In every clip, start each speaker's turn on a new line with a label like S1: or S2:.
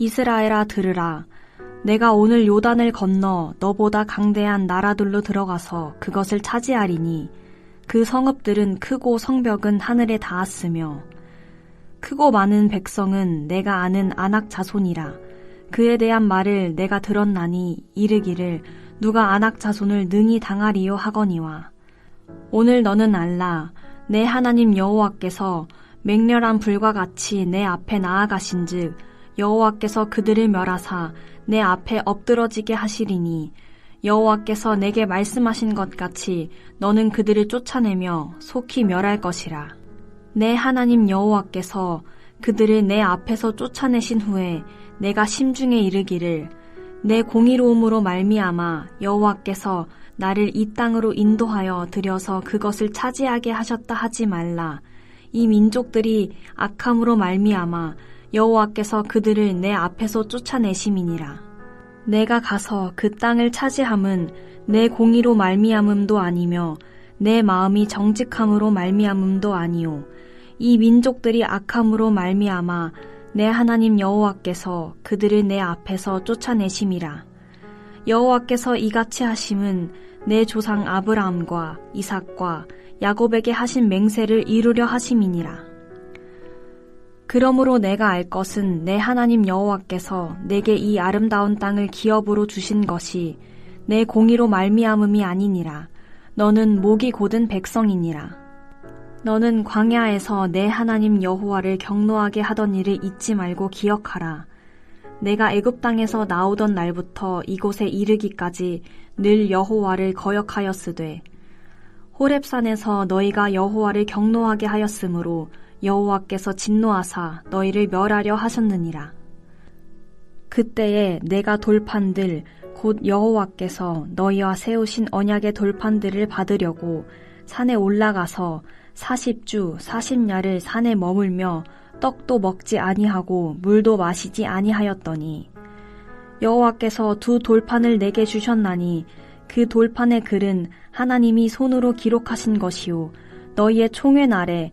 S1: 이스라엘아 들으라. 내가 오늘 요단을 건너 너보다 강대한 나라들로 들어가서 그것을 차지하리니 그 성읍들은 크고 성벽은 하늘에 닿았으며 크고 많은 백성은 내가 아는 안악 자손이라 그에 대한 말을 내가 들었나니 이르기를 누가 안악 자손을 능히 당하리요 하거니와 오늘 너는 알라 내 하나님 여호와께서 맹렬한 불과 같이 내 앞에 나아가신즉 여호와께서 그들을 멸하사 내 앞에 엎드러지게 하시리니 여호와께서 내게 말씀하신 것 같이 너는 그들을 쫓아내며 속히 멸할 것이라. 내 하나님 여호와께서 그들을 내 앞에서 쫓아내신 후에 내가 심중에 이르기를 내 공의로움으로 말미암아 여호와께서 나를 이 땅으로 인도하여 들여서 그것을 차지하게 하셨다 하지 말라. 이 민족들이 악함으로 말미암아 여호와께서 그들을 내 앞에서 쫓아내심이니라. 내가 가서 그 땅을 차지함은 내 공의로 말미암음도 아니며 내 마음이 정직함으로 말미암음도 아니요. 이 민족들이 악함으로 말미암아 내 하나님 여호와께서 그들을 내 앞에서 쫓아내심이라. 여호와께서 이같이 하심은 내 조상 아브라함과 이삭과 야곱에게 하신 맹세를 이루려 하심이니라 그러므로 내가 알 것은 내 하나님 여호와께서 내게 이 아름다운 땅을 기업으로 주신 것이 내 공의로 말미암음이 아니니라 너는 목이 곧은 백성이니라 너는 광야에서 내 하나님 여호와를 경노하게 하던 일을 잊지 말고 기억하라. 내가 애굽 땅에서 나오던 날부터 이곳에 이르기까지 늘 여호와를 거역하였으되 호렙산에서 너희가 여호와를 경노하게 하였으므로 여호와께서 진노하사 너희를 멸하려 하셨느니라. 그때에 내가 돌판들 곧 여호와께서 너희와 세우신 언약의 돌판들을 받으려고 산에 올라가서 40주 40야를 산에 머물며 떡도 먹지 아니하고 물도 마시지 아니하였더니 여호와께서 두 돌판을 내게 주셨나니 그 돌판의 글은 하나님이 손으로 기록하신 것이요 너희의 총회 날에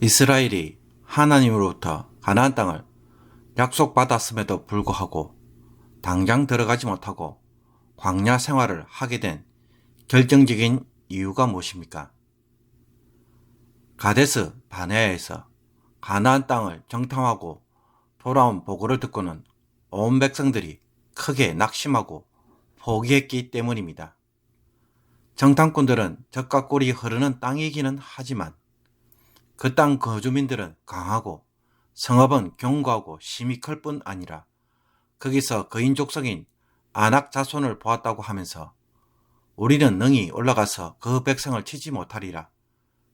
S2: 이스라엘이 하나님으로부터 가나안 땅을 약속받았음에도 불구하고 당장 들어가지 못하고 광야 생활을 하게 된 결정적인 이유가 무엇입니까? 가데스 바네아에서 가나안 땅을 정탐하고 돌아온 보고를 듣고는 온 백성들이 크게 낙심하고 포기했기 때문입니다. 정탐꾼들은 적과 꿀이 흐르는 땅이기는 하지만 그 땅 거주민들은 강하고 성읍은 견고하고 심히 클뿐 아니라 거기서 거인 족속인 안악 자손을 보았다고 하면서 우리는 능히 올라가서 그 백성을 치지 못하리라.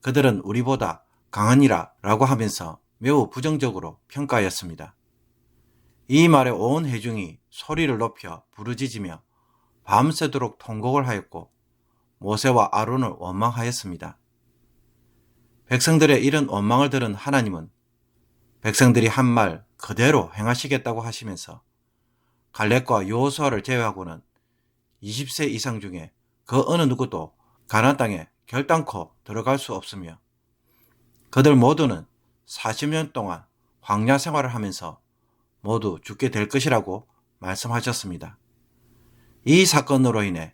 S2: 그들은 우리보다 강하니라 라고 하면서 매우 부정적으로 평가하였습니다. 이 말에 온 회중이 소리를 높여 부르짖으며 밤새도록 통곡을 하였고 모세와 아론을 원망하였습니다. 백성들의 이런 원망을 들은 하나님은 백성들이 한 말 그대로 행하시겠다고 하시면서 갈렙과 요호수아를 제외하고는 20세 이상 중에 그 어느 누구도 가나안 땅에 결단코 들어갈 수 없으며 그들 모두는 40년 동안 광야 생활을 하면서 모두 죽게 될 것이라고 말씀하셨습니다. 이 사건으로 인해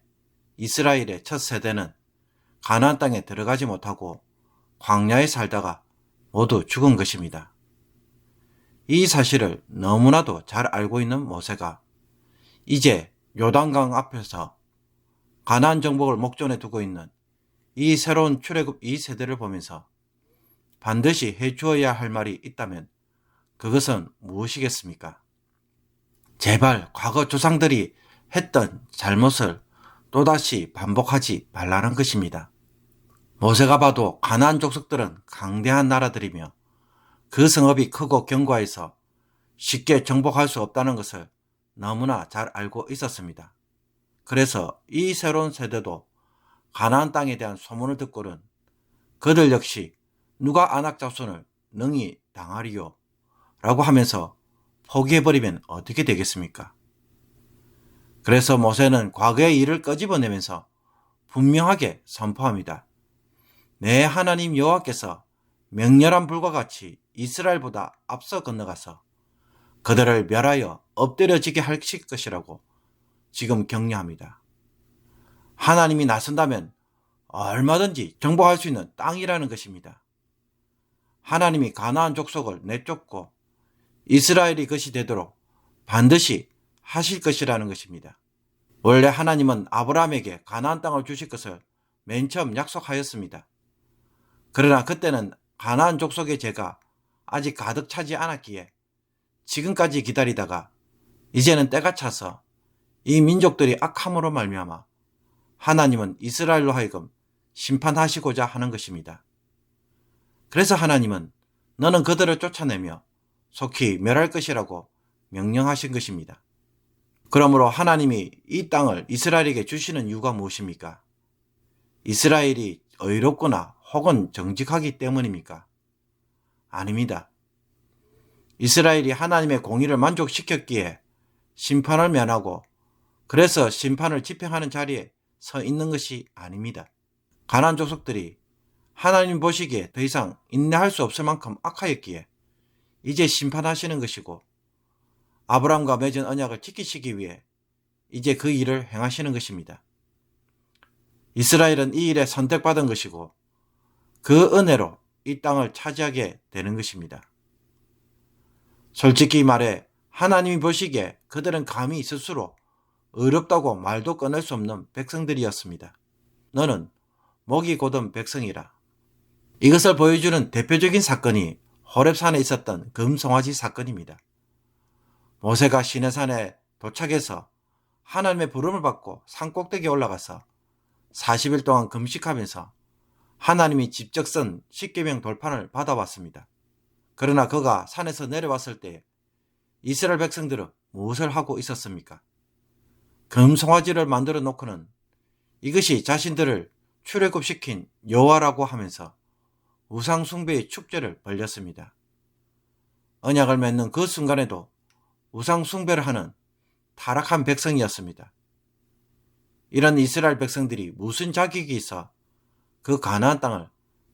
S2: 이스라엘의 첫 세대는 가나안 땅에 들어가지 못하고 광야에 살다가 모두 죽은 것입니다. 이 사실을 너무나도 잘 알고 있는 모세가 이제 요단강 앞에서 가난 정복을 목전에 두고 있는 이 새로운 출애굽 2세대를 보면서 반드시 해주어야 할 말이 있다면 그것은 무엇이겠습니까? 제발 과거 조상들이 했던 잘못을 또다시 반복하지 말라는 것입니다. 모세가 봐도 가나안 족속들은 강대한 나라들이며 그 성읍이 크고 견고해서 쉽게 정복할 수 없다는 것을 너무나 잘 알고 있었습니다. 그래서 이 새로운 세대도 가나안 땅에 대한 소문을 듣고는 그들 역시 누가 안악 자손을 능히 당하리요 라고 하면서 포기해버리면 어떻게 되겠습니까? 그래서 모세는 과거의 일을 끄집어내면서 분명하게 선포합니다. 내 하나님 여호와께서 맹렬한 불과 같이 이스라엘보다 앞서 건너가서 그들을 멸하여 엎드려지게 하실 것이라고 지금 격려합니다. 하나님이 나선다면 얼마든지 정복할 수 있는 땅이라는 것입니다. 하나님이 가나안 족속을 내쫓고 이스라엘이 것이 되도록 반드시 하실 것이라는 것입니다. 원래 하나님은 아브라함에게 가나안 땅을 주실 것을 맨 처음 약속하였습니다. 그러나 그때는 가나안 족속의 죄가 아직 가득 차지 않았기에 지금까지 기다리다가 이제는 때가 차서 이 민족들이 악함으로 말미암아 하나님은 이스라엘로 하여금 심판하시고자 하는 것입니다. 그래서 하나님은 너는 그들을 쫓아내며 속히 멸할 것이라고 명령하신 것입니다. 그러므로 하나님이 이 땅을 이스라엘에게 주시는 이유가 무엇입니까? 이스라엘이 의롭거나 혹은 정직하기 때문입니까? 아닙니다. 이스라엘이 하나님의 공의를 만족시켰기에 심판을 면하고 그래서 심판을 집행하는 자리에 서 있는 것이 아닙니다. 가난 족속들이 하나님 보시기에 더 이상 인내할 수 없을 만큼 악하였기에 이제 심판하시는 것이고 아브라함과 맺은 언약을 지키시기 위해 이제 그 일을 행하시는 것입니다. 이스라엘은 이 일에 선택받은 것이고 그 은혜로 이 땅을 차지하게 되는 것입니다. 솔직히 말해 하나님이 보시기에 그들은 감히 스스로 의롭다고 말도 꺼낼 수 없는 백성들이었습니다. 너는 목이 곧은 백성이라. 이것을 보여주는 대표적인 사건이 호렙산에 있었던 금송아지 사건입니다. 모세가 시내산에 도착해서 하나님의 부름을 받고 산 꼭대기에 올라가서 40일 동안 금식하면서 하나님이 직접 쓴 십계명 돌판을 받아왔습니다. 그러나 그가 산에서 내려왔을 때 이스라엘 백성들은 무엇을 하고 있었습니까? 금송아지를 만들어 놓고는 이것이 자신들을 출애굽시킨 여호와라고 하면서 우상 숭배의 축제를 벌렸습니다. 언약을 맺는 그 순간에도 우상 숭배를 하는 타락한 백성이었습니다. 이런 이스라엘 백성들이 무슨 자격이 있어 그 가나안 땅을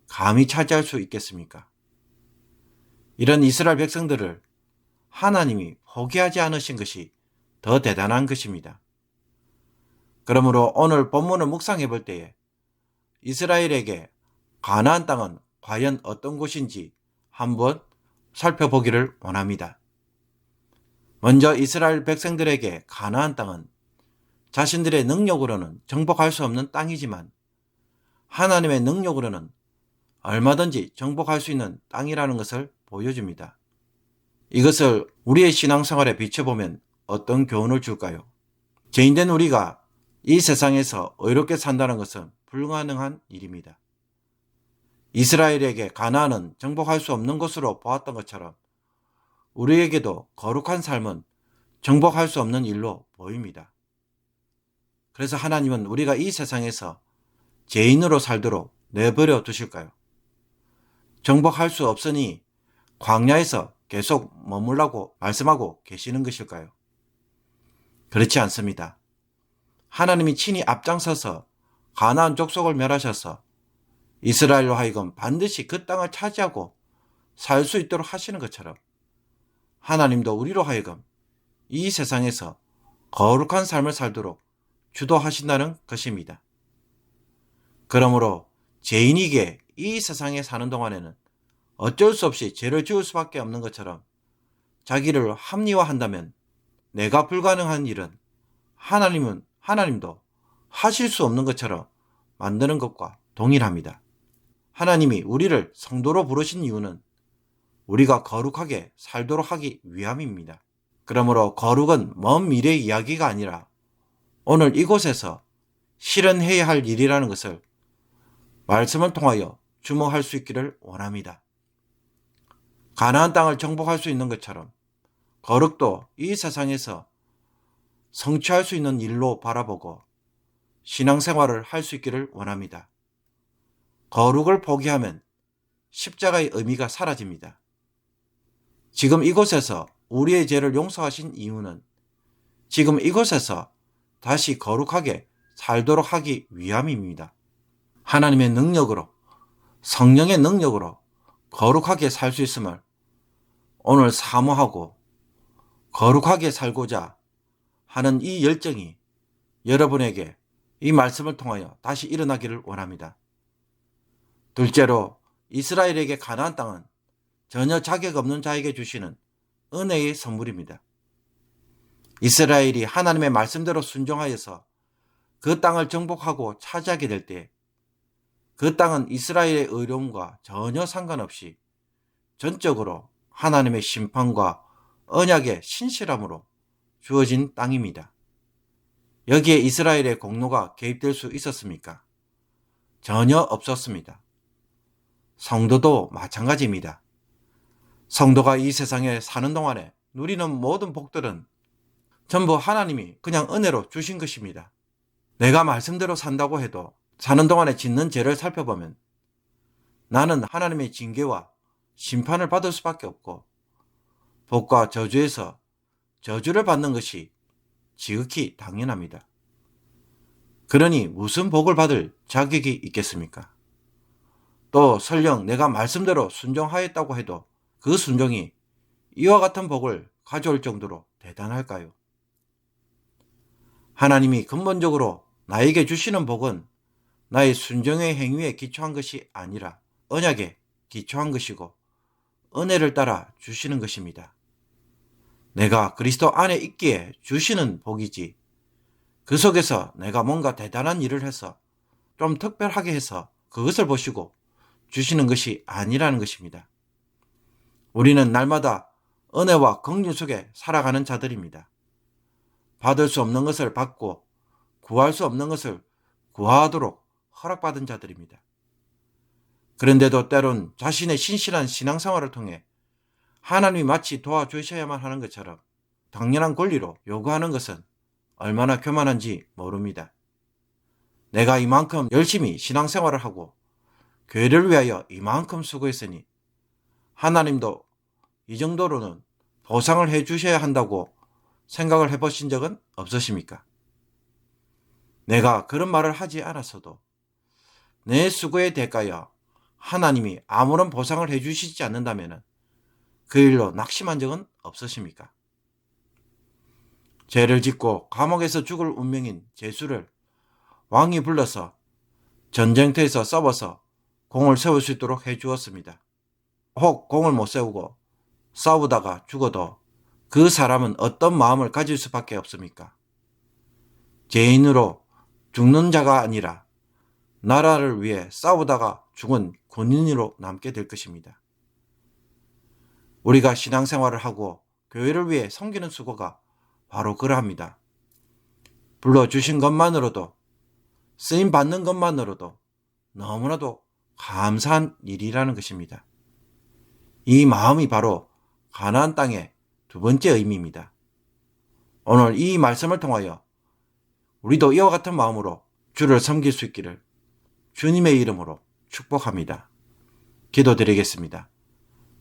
S2: 감히 차지할 수 있겠습니까? 이런 이스라엘 백성들을 하나님이 포기하지 않으신 것이 더 대단한 것입니다. 그러므로 오늘 본문을 묵상해 볼 때에 이스라엘에게 가나안 땅은 과연 어떤 곳인지 한번 살펴보기를 원합니다. 먼저 이스라엘 백성들에게 가나안 땅은 자신들의 능력으로는 정복할 수 없는 땅이지만 하나님의 능력으로는 얼마든지 정복할 수 있는 땅이라는 것을 보여줍니다. 이것을 우리의 신앙생활에 비춰보면 어떤 교훈을 줄까요? 죄인된 우리가 이 세상에서 의롭게 산다는 것은 불가능한 일입니다. 이스라엘에게 가나안은 정복할 수 없는 것으로 보았던 것처럼 우리에게도 거룩한 삶은 정복할 수 없는 일로 보입니다. 그래서 하나님은 우리가 이 세상에서 죄인으로 살도록 내버려 두실까요? 정복할 수 없으니 광야에서 계속 머물라고 말씀하고 계시는 것일까요? 그렇지 않습니다. 하나님이 친히 앞장서서 가나안 족속을 멸하셔서 이스라엘로 하여금 반드시 그 땅을 차지하고 살 수 있도록 하시는 것처럼 하나님도 우리로 하여금 이 세상에서 거룩한 삶을 살도록 주도하신다는 것입니다. 그러므로 죄인이게 이 세상에 사는 동안에는 어쩔 수 없이 죄를 지을 수밖에 없는 것처럼 자기를 합리화한다면 내가 불가능한 일은 하나님은 하나님도 하실 수 없는 것처럼 만드는 것과 동일합니다. 하나님이 우리를 성도로 부르신 이유는 우리가 거룩하게 살도록 하기 위함입니다. 그러므로 거룩은 먼 미래 이야기가 아니라 오늘 이곳에서 실현해야 할 일이라는 것을 말씀을 통하여 주목할 수 있기를 원합니다. 가나안 땅을 정복할 수 있는 것처럼 거룩도 이 세상에서 성취할 수 있는 일로 바라보고 신앙생활을 할 수 있기를 원합니다. 거룩을 포기하면 십자가의 의미가 사라집니다. 지금 이곳에서 우리의 죄를 용서하신 이유는 지금 이곳에서 다시 거룩하게 살도록 하기 위함입니다. 하나님의 능력으로, 성령의 능력으로 거룩하게 살 수 있음을 오늘 사모하고 거룩하게 살고자 하는 이 열정이 여러분에게 이 말씀을 통하여 다시 일어나기를 원합니다. 둘째로 이스라엘에게 가나안 땅은 전혀 자격 없는 자에게 주시는 은혜의 선물입니다. 이스라엘이 하나님의 말씀대로 순종하여서 그 땅을 정복하고 차지하게 될 때 그 땅은 이스라엘의 의로움과 전혀 상관없이 전적으로 하나님의 심판과 언약의 신실함으로 주어진 땅입니다. 여기에 이스라엘의 공로가 개입될 수 있었습니까? 전혀 없었습니다. 성도도 마찬가지입니다. 성도가 이 세상에 사는 동안에 누리는 모든 복들은 전부 하나님이 그냥 은혜로 주신 것입니다. 내가 말씀대로 산다고 해도 사는 동안에 짓는 죄를 살펴보면 나는 하나님의 징계와 심판을 받을 수밖에 없고 복과 저주에서 저주를 받는 것이 지극히 당연합니다. 그러니 무슨 복을 받을 자격이 있겠습니까? 또 설령 내가 말씀대로 순종하였다고 해도 그 순종이 이와 같은 복을 가져올 정도로 대단할까요? 하나님이 근본적으로 나에게 주시는 복은 나의 순종의 행위에 기초한 것이 아니라 언약에 기초한 것이고 은혜를 따라 주시는 것입니다. 내가 그리스도 안에 있기에 주시는 복이지 그 속에서 내가 뭔가 대단한 일을 해서 좀 특별하게 해서 그것을 보시고 주시는 것이 아니라는 것입니다. 우리는 날마다 은혜와 긍휼 속에 살아가는 자들입니다. 받을 수 없는 것을 받고 구할 수 없는 것을 구하도록 허락받은 자들입니다. 그런데도 때론 자신의 신실한 신앙생활을 통해 하나님이 마치 도와주셔야만 하는 것처럼 당연한 권리로 요구하는 것은 얼마나 교만한지 모릅니다. 내가 이만큼 열심히 신앙생활을 하고 교회를 위하여 이만큼 수고했으니 하나님도 이 정도로는 보상을 해 주셔야 한다고 생각을 해 보신 적은 없으십니까? 내가 그런 말을 하지 않았어도 내 수고의 대가여 하나님이 아무런 보상을 해 주시지 않는다면 그 일로 낙심한 적은 없으십니까? 죄를 짓고 감옥에서 죽을 운명인 제수를 왕이 불러서 전쟁터에서 써버서 공을 세울 수 있도록 해 주었습니다. 혹 공을 못 세우고 싸우다가 죽어도 그 사람은 어떤 마음을 가질 수밖에 없습니까? 죄인으로 죽는 자가 아니라 나라를 위해 싸우다가 죽은 군인으로 남게 될 것입니다. 우리가 신앙생활을 하고 교회를 위해 섬기는 수고가 바로 그러합니다. 불러주신 것만으로도 쓰임 받는 것만으로도 너무나도 감사한 일이라는 것입니다. 이 마음이 바로 가나안 땅의 두 번째 의미입니다. 오늘 이 말씀을 통하여 우리도 이와 같은 마음으로 주를 섬길 수 있기를 주님의 이름으로 축복합니다. 기도드리겠습니다.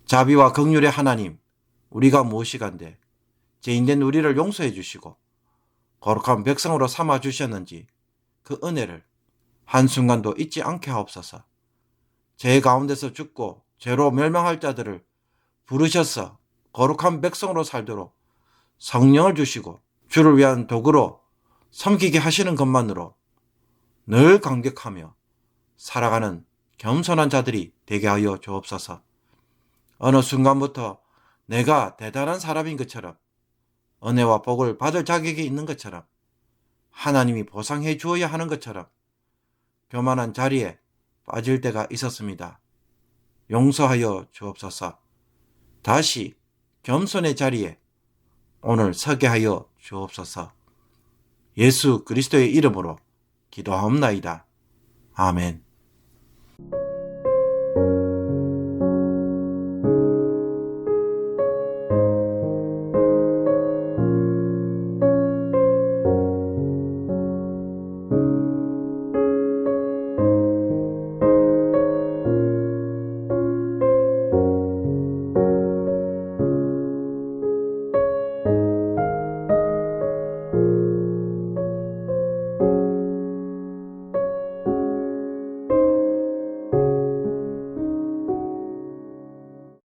S2: 자비와 극률의 하나님, 우리가 무엇이간데 죄인된 우리를 용서해 주시고 거룩한 백성으로 삼아 주셨는지 그 은혜를 한순간도 잊지 않게 하옵소서. 죄 가운데서 죽고 죄로 멸망할 자들을 부르셔서 거룩한 백성으로 살도록 성령을 주시고 주를 위한 도구로 섬기게 하시는 것만으로 늘 감격하며 살아가는 겸손한 자들이 되게 하여 주옵소서. 어느 순간부터 내가 대단한 사람인 것처럼 은혜와 복을 받을 자격이 있는 것처럼 하나님이 보상해 주어야 하는 것처럼 교만한 자리에 빠질 때가 있었습니다. 용서하여 주옵소서. 다시 겸손의 자리에 오늘 서게 하여 주옵소서. 예수 그리스도의 이름으로 기도하옵나이다. 아멘.